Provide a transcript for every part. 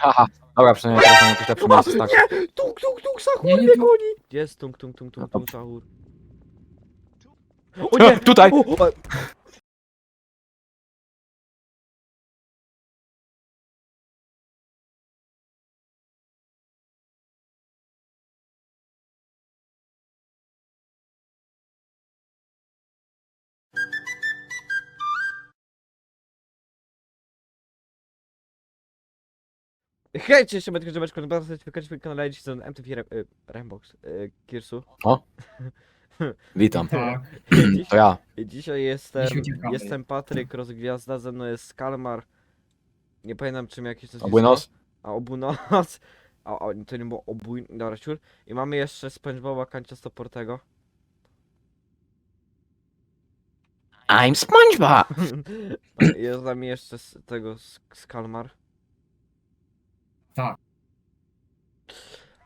Haha, dobra, przynajmniej teraz mam jakieś lepsze miejsce, tak. Nie! Tung, tung, tung, Sahur Nie, nie, mnie tu- goni! Gdzie jest tung, tung, tung, tung, tung, Sahur? O nie, tutaj. O, o, Hej, cześć, ja będę Grzebeczko, bardzo serdecznie w kanale dzisiaj z MTV Rem- y, Rembox, y, Kirsu. Witam. Tak. Dziś, To ja. dzisiaj jestem, Dziś uciekamy. jestem Patryk, rozgwiazda, ze mną jest Kalmar. Nie pamiętam czym jakiś nazwisko. Obunos? A Obunos. A, a to nie było obój... Dobra, siur. I mamy jeszcze SpongeBoba Kancia Stoportego. I'm SpongeBob! jest z nami jeszcze z tego z, z Kalmar. Tak.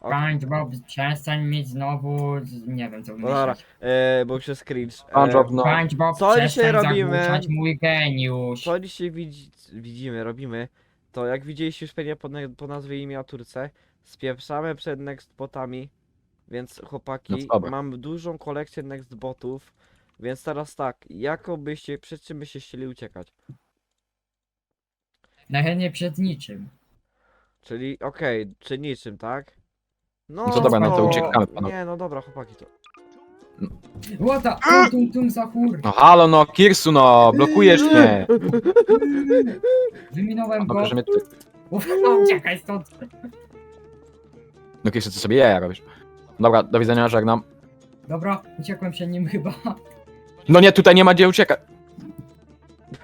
Ok. Pańcz, Bob, przestań mieć znowu, nie wiem co No dobra, e, bo jest cringe. SpongeBob, no. Pańcz, Bob, co dzisiaj przestań robimy? zagłuszać mój geniusz. Co dzisiaj widzi, widzimy, robimy, to jak widzieliście już pewnie po, po nazwie i miniaturce, spieprzamy przed Nextbotami, więc No chłopaki, mam dużą kolekcję Nextbotów, więc teraz tak, jako byście, przed czym byście chcieli uciekać? Najchętniej przed niczym. Czyli, okej, czy niczym, tak? No, No to dobra, no to uciekamy, panowie. Nie, no dobra, chłopaki, to... Łota, tum, tum, tum, zachór. No halo, no, Kirsu, no, blokujesz mnie. Wyminąłem go. Dobrze, że mnie tutaj... Uf, no, uciekaj stąd. No Kirsu, ty sobie jaja robisz. Dobra, do widzenia, żegnam. Dobra, uciekłem przed nim chyba. No nie, tutaj nie ma gdzie uciekać.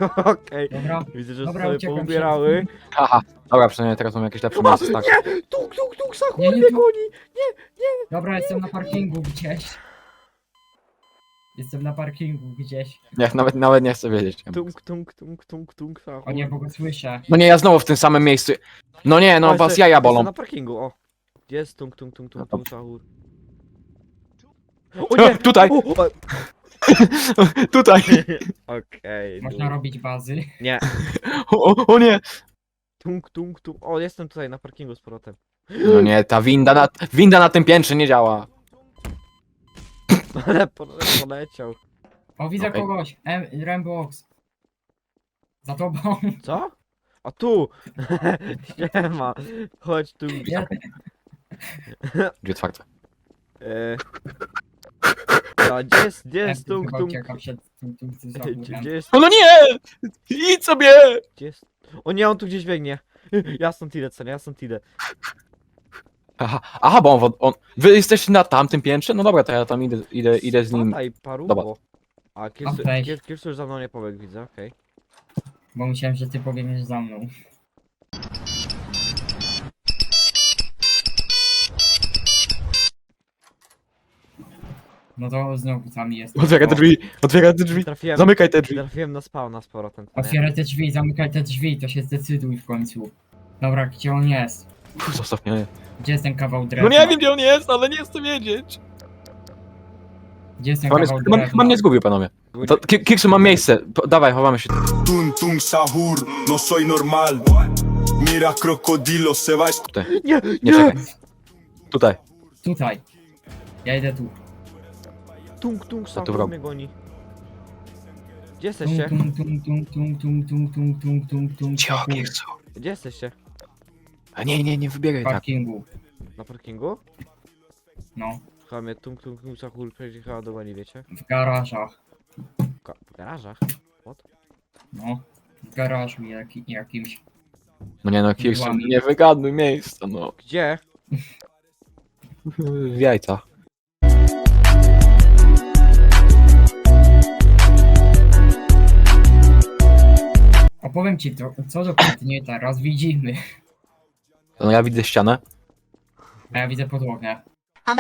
Okej, Dobra, widzę, że Dobra, sobie poubierały. Haha, dobra, przynajmniej teraz mam jakieś lepsze miejsce, tak. Nie, tung, tung, tung, Sahur Nie, nie, mnie tu- goni! dobra, jestem na parkingu gdzieś. Jestem na parkingu gdzieś. Nie, nawet, nawet nie chcę wiedzieć. Tung, tung, tung, tung, tung, Sahur. O nie, bo go słyszę. No nie, ja znowu w tym samym miejscu. No nie, no was jeszcze- jaja jestem bolą. na parkingu, o. Gdzie jest tung, tung, tung, tung, No tung, Sahur? O nie! Tutaj, O, o, tutaj. Okej, Można du- robić bazy. Nie. O, o, o nie. Tung, tung, tung. O, jestem tutaj na parkingu z powrotem. No nie, ta winda na, winda na tym piętrze nie działa. Ale po- poleciał. O, widzę Okej. kogoś. M Rambox. Za tobą. Co? A tu! Siema. Chodź tu. Ja, Drzwi otwarte. E... A, gdzie jest, gdzie jest tung, tung? Gdzie, zachórem. gdzie jest, O no nie! Idź sobie! gdzie jest? O nie, on tu gdzieś biegnie. Ja stąd idę, co nie? Ja stąd idę. Aha, aha, bo on, wod- on... Wy jesteście na tamtym piętrze? No dobra, to ja tam idę, idę, idę z nim. Spadaj, parubo. Dobra. A Kirsu, weź. Kir- Kirsu już za mną nie pobiegł, widzę, okej. Bo myślałem, że ty pobiegniesz za mną. No to znowu tam jest. Otwieraj te drzwi, otwieraj te drzwi. Trafiłem, Zamykaj te drzwi. trafiłem na spawna z powrotem, co nie? Otwieraj te drzwi, zamykaj te drzwi, to się zdecyduj w końcu. Dobra, gdzie on jest? Zostaw mnie. Gdzie jest ten kawał No drewna? nie wiem gdzie on jest, ale nie chcę wiedzieć. Gdzie jest ten Chyba mnie, kawał chyba, drewna? mnie zgubił, panowie. To, Ki- Kiksu, mam miejsce. Po- Dawaj, chowamy się. Tung tung sahur, no soy normal. Mira crocodilo, se va a Tutaj, Nie, nie nie! czekaj. Tutaj. Tutaj. Ja idę tu. Tung, tung, tu sam wrog. mnie goni. Gdzie jesteście? tum, tum, tum, tum, tum, tum, tum, tum, tum, tum, Cicho, tum. Kiksu. Gdzie jesteście? A nie, nie, nie wybiegaj W tak. parkingu. Na parkingu? No, Chyba mnie tung, tung, tung, przejdzie chyba do wali, wiecie? w garażach. W, ga- w garażach? What? No, w garażu jaki, jakimś. No nie no, Łamie. nie wygaduj miejsca, no. Gdzie? W jajcach. Opowiem ci to, co dokładnie teraz widzimy. No ja widzę ścianę. A ja widzę podłogę. I'm.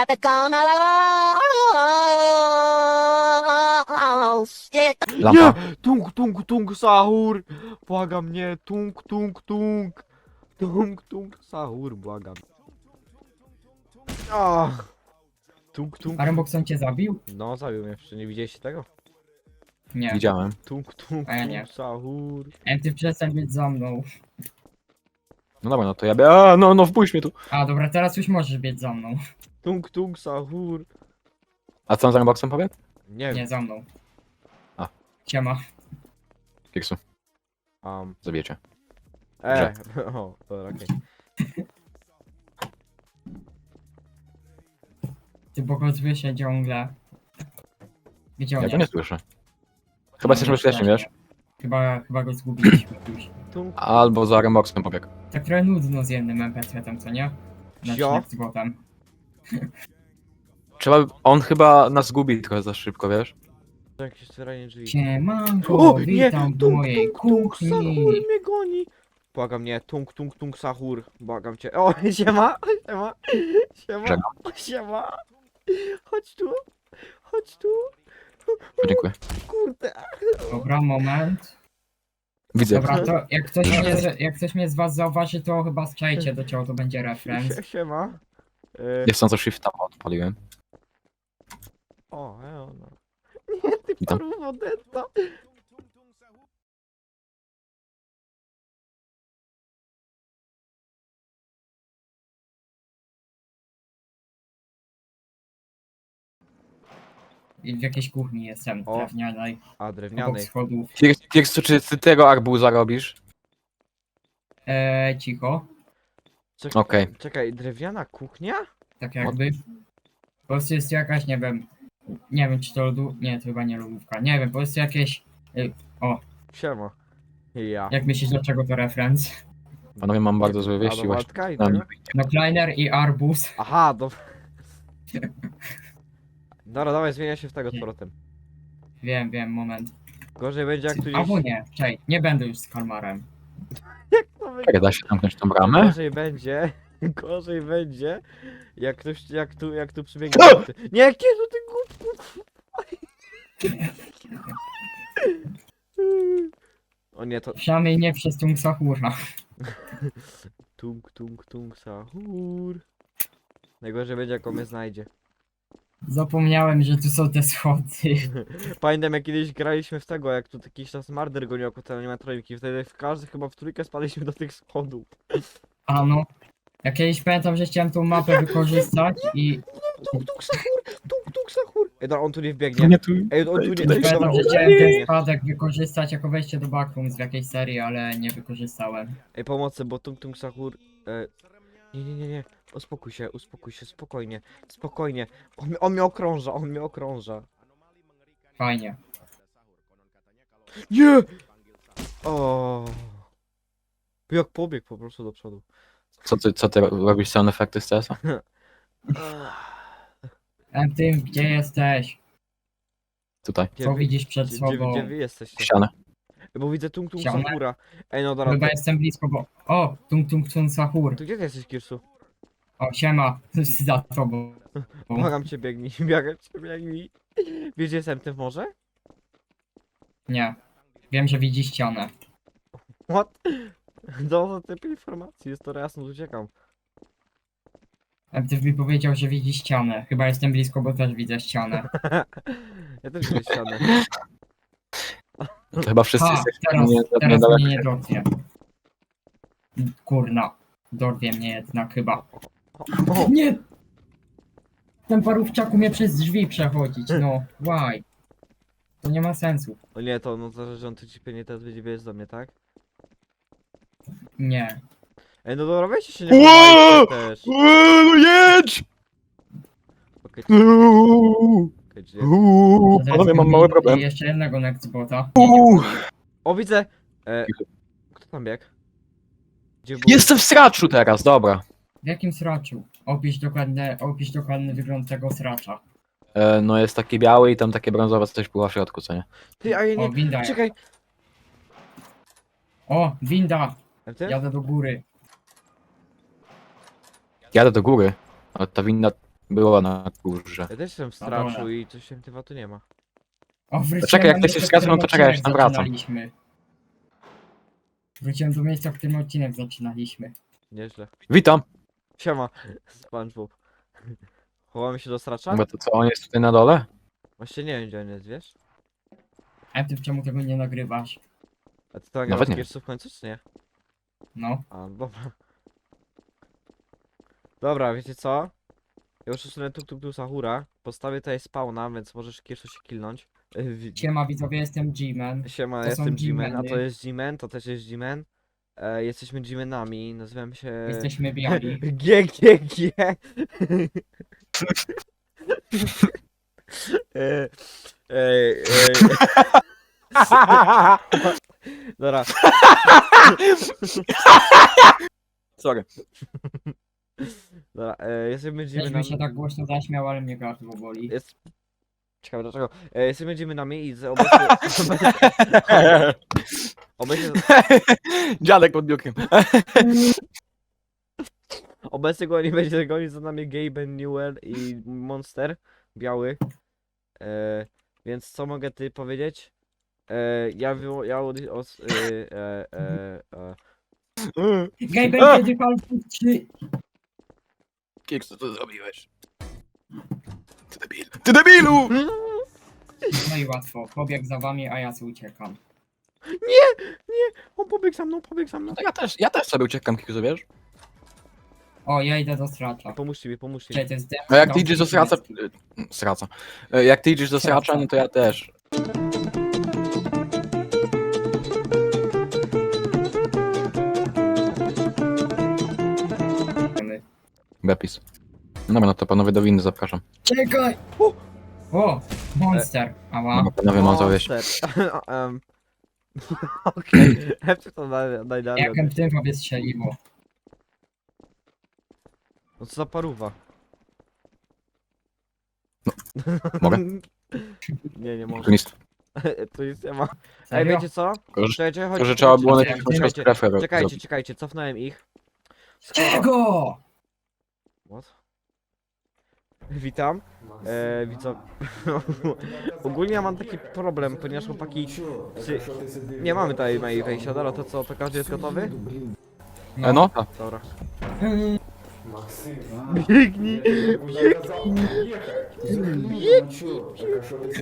Lampa. Tung, tung, tung, sahur! Błagam mnie, tung, tung, tung! Tung, tung, sahur, błagam. Ach. Tung, tung. A cię zabił? No, zabił mnie, jeszcze nie widzieliście tego? Nie. Widziałem. Tung, tung, A ja tung, nie. sahur. Em, ty przestań być za mną. No dobra, no to ja bie... A, no, no wpuść mnie tu. A, dobra, teraz już możesz biec za mną. Tung tung sahur. A co on z Unboxem powie? Nie, Nie, za mną. A. Siema. Kiksu, Um, zabijecie. e, o, dobra, okej. Ty pokazuje się ciągle. Gdzie on Ja go jest? nie słyszę. Chyba jesteśmy bezpieczni, wiesz? Chyba, chyba go zgubiliśmy już. Tung, Albo za Unboxem pobiegł. Tak trochę nudno z jednym MP3-em, co nie? Znaczy z botem. Trzeba... On chyba nas gubi trochę za szybko, wiesz? jakieś otwieranie drzwi. Siemanko, O, nie! witam w Tung mojej tung tung sahur kuchni. mnie goni! Błagam nie, tung tung tung sahur. Błagam cię. O, siema, siema, siema, Żegnam. siema. Chodź tu, chodź tu. Dziękuję. Kurde. Dobra, moment. Widzę. Dobra, to jak ktoś, mnie, jak ktoś mnie z was zauważy, to chyba strzajcie do czego to będzie referenc. Sie- Siema. E, Jest co shifta odpaliłem. O, e, ona. Nie, ty Witam. paru. I w jakiejś kuchni jestem, O. drewnianej, A, obok drewnianej. schodów. Kiksu, czy ty tego arbuza robisz? Eee, cicho, Czekaj, Okej. czekaj, drewniana kuchnia? tak jakby. Po prostu jest jakaś, nie wiem, nie wiem czy to lodu... nie, to chyba nie lodówka, nie wiem, po prostu jakieś... Siema. Ja. Jak myślisz, do czego to referenc? Panowie, mam bardzo złe wieści właśnie. I tego? No Kleiner i Arbus. Aha, do... Dobra, dawaj, zmienia się w tego z powrotem. Wiem, wiem, moment. Gorzej będzie jak tu Albo jest... nie, czekaj, nie będę już z kalmarem. to będzie- Czekaj, da się zamknąć tą bramę? Gorzej będzie, gorzej będzie, jak ktoś, jak tu, jak tu przybiegnie... Nie, jakie to ty głupku! O nie, to... Przynajmniej nie przez tą Sahura. Tung, tung, tung, sahur. Najgorzej będzie, jak on mnie znajdzie. Zapomniałem, że tu są te schody. Pamiętam, jak kiedyś graliśmy w tego, jak tu jakiś czas marder gonił jako te animatroniki. Wtedy w każdy chyba w trójkę spadliśmy do tych schodów. A no. Ja kiedyś pamiętam, że chciałem tą mapę wykorzystać i Tung, tung, sahur! Tung, tung, sahur! Ej, dobra, on tu nie wbiegnie. Nie, tu... Ej, on tu nie... Tutaj Ej, pamiętam, że chciałem nie ten wbiegnie. spadek wykorzystać jako wejście do backrooms w jakiejś serii, ale nie wykorzystałem. Ej, pomocy, bo tung, tung, sahur... E... Nie, nie, nie, nie. Uspokój się, uspokój się, spokojnie. Spokojnie. On, mnie- on mnie okrąża, on mnie okrąża. Fajnie. Nie! O. Jak pobiegł po prostu do przodu. Co ty, co ty robisz sound efekty z CS-a? Ty, gdzie jesteś? Tutaj. Co wy- widzisz przed gdzie, sobą? gdzie, gdzie wy jesteście? Ścianę. Bo widzę tung tung sahura. Ej, no dobra, Chyba to, jestem blisko, bo... O! Tung tung tung Sahur. to gdzie ty jesteś, Kirsu? O, siema. Za tobą. Błagam cię, biegnij, błagam cię, biegnij. Wiesz, gdzie jestem, ty w morze? Nie. Wiem, że widzi ścianę. What? Do typu informacji, jest to jasno, uciekam. Ty mi powiedział, że widzi ścianę. Chyba jestem blisko, bo też widzę ścianę. Ja też widzę ścianę. To chyba wszyscy Ha, jesteśmy teraz, nie, teraz mnie nie dorwie. Kurna. Dorwie mnie jednak chyba. O, Nie! Ten parówczaku mnie przez drzwi przechodzić, no. Why? To nie ma sensu. o nie, to no że on tu ci pewnie teraz będzie wiedzieć do mnie, tak? Nie. Ej, no dobra, weźcie się nie chowajcie też. Uuu, jedź! Okej, Uuu, okej, gdzie- uuu, Panowie, mam mały problem. Jeszcze jednego Nextbota. Uuu, O, widzę! E, kto tam biegł? Gdzie był? Jestem w sraczu teraz, dobra. W jakim sraczu? Opisz dokładny, opisz dokładny wygląd tego sracza. E, no jest taki biały i tam takie brązowe coś było w środku, co nie? Ty, a ja O, nie... winda. Czekaj! O, winda! A ty? Jadę do góry. Jadę do góry, ale ta winda była na górze. Ja też jestem w straszu i coś się chyba tu nie ma. O, wróciłem czekaj, jak do ty miejsca, się w wskazał, no którym to czekaj, ja się odcinek tam wracam. zaczynaliśmy. Wróciłem do miejsca, w którym odcinek zaczynaliśmy. Nieźle. Witam! Siema, SpongeBob. Chowamy się do stracza? Bo to co, on jest tutaj na dole? Właśnie nie wiem gdzie on jest, wiesz? A ty czemu tego nie nagrywasz? A ty to Nawet nagrałeś nie. pierwszy w końcu czy nie? No. A, dobra. Dobra, wiecie co? Ja już usunę tuk tuk tu Sahura. Postawię tutaj spawna, więc możesz jeszcze się kilnąć. Wi- Siema widzowie, jestem G-Man. Siema, to są jestem G-Man, a to G-meny. jest G-Man, to też jest G-Man. E, jesteśmy G-Manami, nazywam się... Jesteśmy biali. G, G, G. e, e, e, dobra, Sorry. E, jesteśmy Też mi się tak głośno zaśmiał, ale mnie gardło boli. Jest... Ciekawe dlaczego. E, jesteśmy G-Manami i z obecnie... obecnie, Dziadek pod biurkiem. obecnie go nie będzie gonić za nami Gaben Newell i Monster biały. E, więc co mogę ty powiedzieć? E, ja wyło... Ja od, os, e, e, e, e. Gaben, A! 3? Kiks, co ty zrobiłeś? Ty debil. Ty debilu! No i łatwo, pobiegł za wami, a ja sobie uciekam. On pobiegł za mną, pobiegł za mną. No to ja też, ja też sobie uciekam, Kiksu, wiesz? O, ja idę do stracza. Pomóżcie mi, pomóżcie mi. To No jak ty idziesz do sraca... Sraca. Jak ty idziesz do Sraca. no to ja też. No Dobra, no to panowie do windy zapraszam. Czekaj! O, monster. Ała. Dobra, panowie mam zawieść. Monster. Em, Okej, to daj, daj dalej. Jakem tym sobie strzeliło. No co za paruwa? mogę? Nie, nie Tu mogę. nic. To nic nie ma. Ej, Serio? wiecie co? Tylko, że- Czekajcie, Tylko, chodźcie. że trzeba było najpierw czekajcie, strefę Czekajcie, zrobić. czekajcie, cofnąłem ich. Czego? What? Witam. E, widzę. Ogólnie ja mam taki problem, ponieważ chłopaki. Czy... Nie mamy tutaj mojej wejścia, dobra, to co, to każdy jest gotowy? No, tak. Dobra. Biegnij!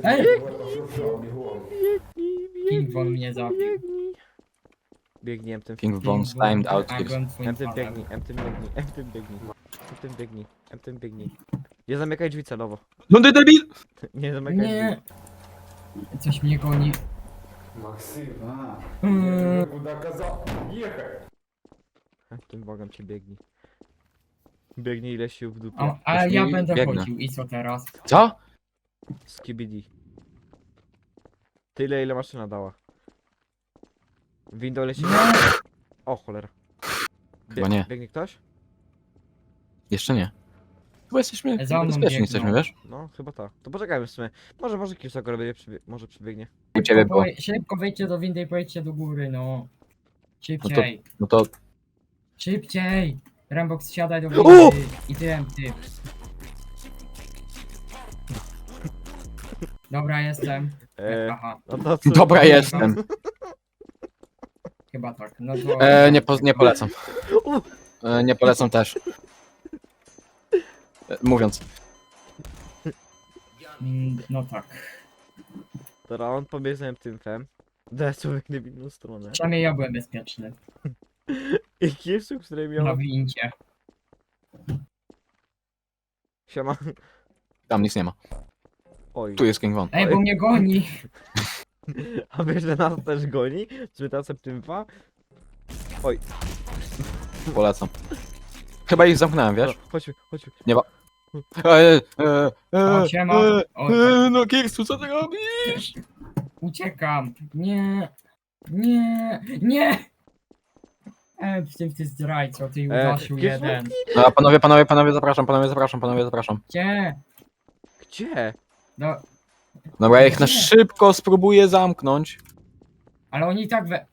Ej, Biegnij, King Von mnie zabił. biegnij. Biegnij, em tym. King Bones timed out A, kills. byłem twoim Em tym fanem. biegnij, em tym biegnij, biegnij. Em tym biegnij, em tym biegnij. Nie zamykaj drzwi celowo. No ty debil! Nie zamykaj drzwi. Nie. Coś mnie goni. Максим, а, Mm, я куда казал? Ехай! Em tym błagam cię biegnij. Biegnij ile sił w dupie. a, a Już ja mi będę biegnę. chodził i co teraz? Co? Skibidi. Tyle ile maszyna dała. Window leci. Nie. O cholera. Chyba nie. Biegnie ktoś? Jeszcze nie. Chyba jesteśmy Za mną bezpieczni biegną. jesteśmy, wiesz? No, chyba tak. To poczekajmy w sumie. Może, może Kiyosako będzie przybie może przybiegnie. U ciebie było. Szybko, szybko wejdźcie do windy i pojedźcie do góry, no. Szybciej, No to szybciej! Rambox siadaj do O! windy i ty, ty. Dobra, jestem. Eee, Aha, no to co? dobra jestem. chyba tak. No to... E, nie, po, nie polecam. E, nie polecam też. Mówiąc. Mm, No tak. Dobra, on pobiegł za tym fem. Daję człowiek w inną stronę. Przynajmniej ja byłem bezpieczny. I kieszek, który miał... Na windzie. Siema. Tam nic nie ma. Oj. Tu jest King Von. Ej, bo mnie goni! A wiesz, że nas też goni? Czy ta septymfa? Polecam. Chyba ich zamknąłem, wiesz? Dobra, Chodźmy, chodźmy. E, e, e, O, siema. e, O, e, no Kirstu, co ty robisz? Uciekam! Nie! Nie! Nie! E, w tym ty zdrajco, ty Judaszu gdzie jeden. Dobra, panowie, panowie, panowie, zapraszam, panowie, zapraszam, panowie, zapraszam. Gdzie? Gdzie? No, Dobra, ja ich na szybko spróbuję zamknąć. ale oni i tak we...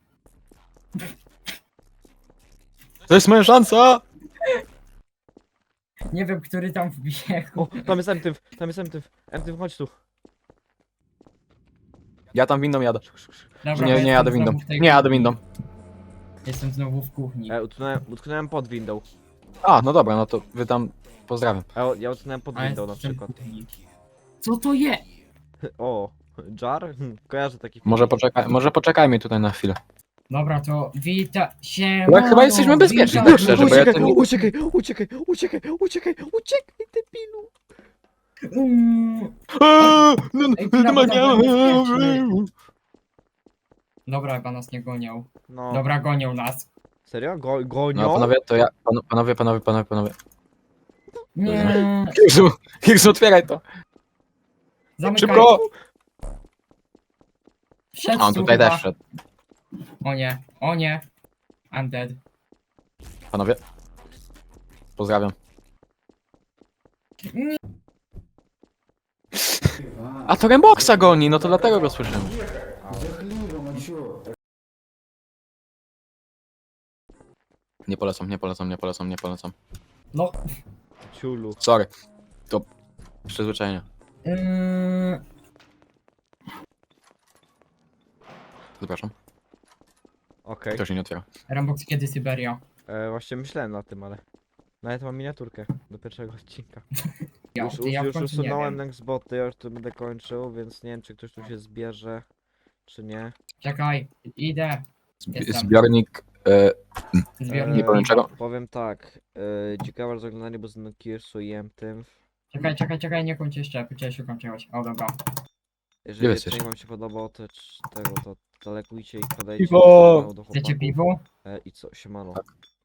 To jest moja szansa! Nie wiem, który tam wbiegł. O, tam jest MTV, tam jest MTV. MTV, chodź tu. Ja tam windą jadę. Dobra, Nie, bo nie jestem jadę znowu windą. w tej Nie jadę kuchni. windą. Jestem znowu w kuchni. E, utknąłem, utknąłem pod windą. A, no dobra, no to wy tam pozdrawiam. A ja- ja utknąłem pod A windą na jestem w przykład. kuchni. Co to je? O, jar? Kojarzę taki film. Może, poczekaj, może poczekajmy tutaj na chwilę. Dobra, to wita się. No, chyba jesteśmy bezpieczni, tak szczerze, bo ja Uciekaj, to nie- uciekaj, uciekaj, uciekaj, uciekaj, uciekaj, debilu. Eee, no, Ej, no, no. Dobra, chyba nas nie gonią. No, Dobra, gonią nas. serio? Go, gonią? No panowie, to ja, pan, panowie, panowie, panowie, panowie. Nie. Hirzu, Hirzu, otwieraj to. Zamykaj. Szybko! Wszedł A on tu tutaj też wszedł. O nie, o nie. I'm dead. Panowie. Pozdrawiam. Nie. A to Remboxa goni, no to dlatego go słyszymy. Nie polecam, nie polecam, nie polecam, nie polecam. No. Ciulu. Sorry. To przyzwyczajenie. Yy... Zapraszam. Okej. To się nie otwiera. Rambox kiedy Syberia? E, Właśnie myślałem na tym, ale... Nawet mam miniaturkę do pierwszego odcinka. Ja, Już, ja już, w już końcu nie usunąłem wiem. Nextboty, ja już to będę kończył, więc nie wiem czy ktoś tu się zbierze, czy nie. Czekaj, idę. Zbi- Jestem. Zbiornik. E, Zbiornik. nie powiem czego. Powiem tak, e, ciekawe bardzo oglądanie, bo z Nokirsu jem tym. Czekaj, czekaj, czekaj, nie kończ jeszcze, poczekaj, szukam czegoś. O, dobra. Jeżeli jesteś? odcinek wam się podobał, to tego, to zalekujcie i podajcie Piwo! do Chcecie chłopaków. piwo? E, I co, siemano. Tak.